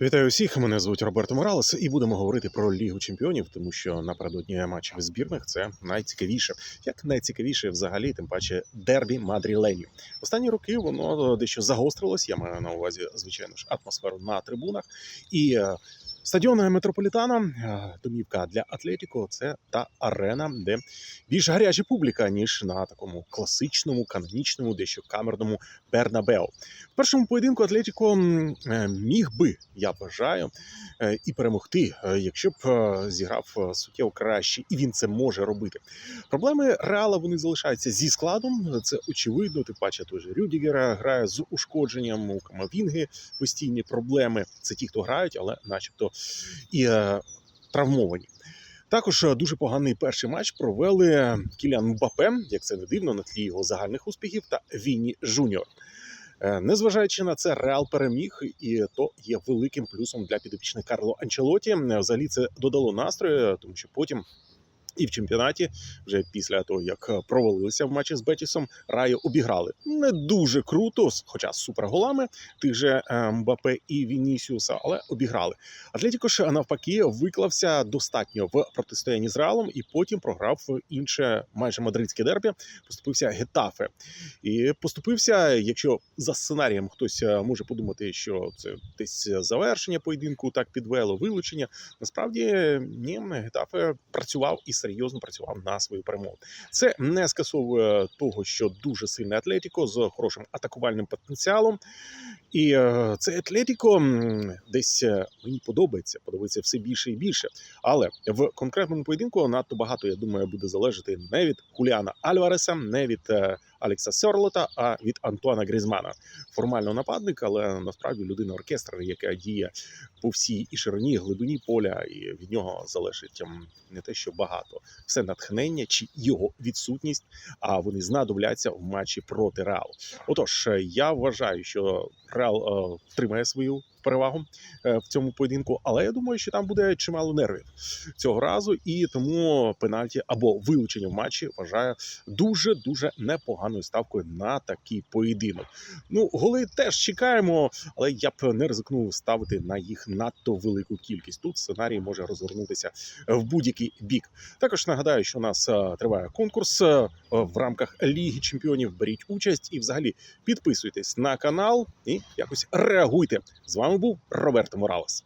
Вітаю всіх. Мене звуть Роберто Моралес, і будемо говорити про Лігу Чемпіонів, тому що напередодні матчів збірних це найцікавіше. Як найцікавіше, взагалі, тим паче дербі Мадріленів. Останні роки воно дещо загострилось. Я маю на увазі, звичайно ж, атмосферу на трибунах і. Стадіон Метрополітана, е, домівка для Атлетіко, це та арена, де більш гаряча публіка, ніж на такому класичному, канонічному, дещо камерному Бернабео. В першому поєдинку Атлетіко е, міг би, я вважаю, е, і перемогти, якщо б зіграв суттєво краще, і він це може робити. Проблеми Реала вони залишаються зі складом. Це очевидно. Тим паче той же Рюдігера грає з ушкодженням. У Камавінги постійні проблеми. Це ті, хто грають, але, начебто, і е, травмовані. Також е, дуже поганий перший матч провели Кілян Мбапе, як це не дивно, на тлі його загальних успіхів, та Вінні Жуніор. Е, Незважаючи на це, Реал переміг, і то є великим плюсом для підопічних Карло Анчелоті. Взагалі це додало настрою, тому що потім. І в чемпіонаті, вже після того як провалилися в матчі з Бетісом, Райо обіграли не дуже круто, хоча з суперголами тих же е, Мбапе і Вінісіуса, але обіграли. Атлетіко ж навпаки виклався достатньо в протистоянні з Реалом, і потім програв інше майже мадридське дербі. Поступився Гетафе. І поступився, якщо за сценарієм хтось е, може подумати, що це десь завершення поєдинку, так підвело вилучення. Насправді ні, Гетафе працював і серйозно працював на свою перемогу. Це не скасовує того, що дуже сильне Атлетіко з хорошим атакувальним потенціалом. І е, це Атлетіко десь е, мені подобається, подобається все більше і більше. Але в конкретному поєдинку надто багато, я думаю, буде залежати не від Хуліана Альвареса, не від е, Алекса Серлота, а від Антуана Грізмана. Формально нападник, але насправді людина оркестр, яка діє по всій і ширині, і глибині поля, і від нього залежить ем, не те, що багато, все натхнення чи його відсутність. А вони знадобляться в матчі проти Реалу. Отож, я вважаю, що Реал е, втримає свою перевагу е, в цьому поєдинку, але я думаю, що там буде чимало нервів цього разу, і тому пенальті або вилучення в матчі вважаю дуже дуже непоганою ставкою на такий поєдинок. Ну, голи теж чекаємо, але я б не ризикнув ставити на їх надто велику кількість. Тут сценарій може розгорнутися в будь-який бік. Також нагадаю, що у нас е, триває конкурс е, в рамках Ліги Чемпіонів. Беріть участь і, взагалі, підписуйтесь на канал і якось реагуйте. З вами був Роберто Моралес.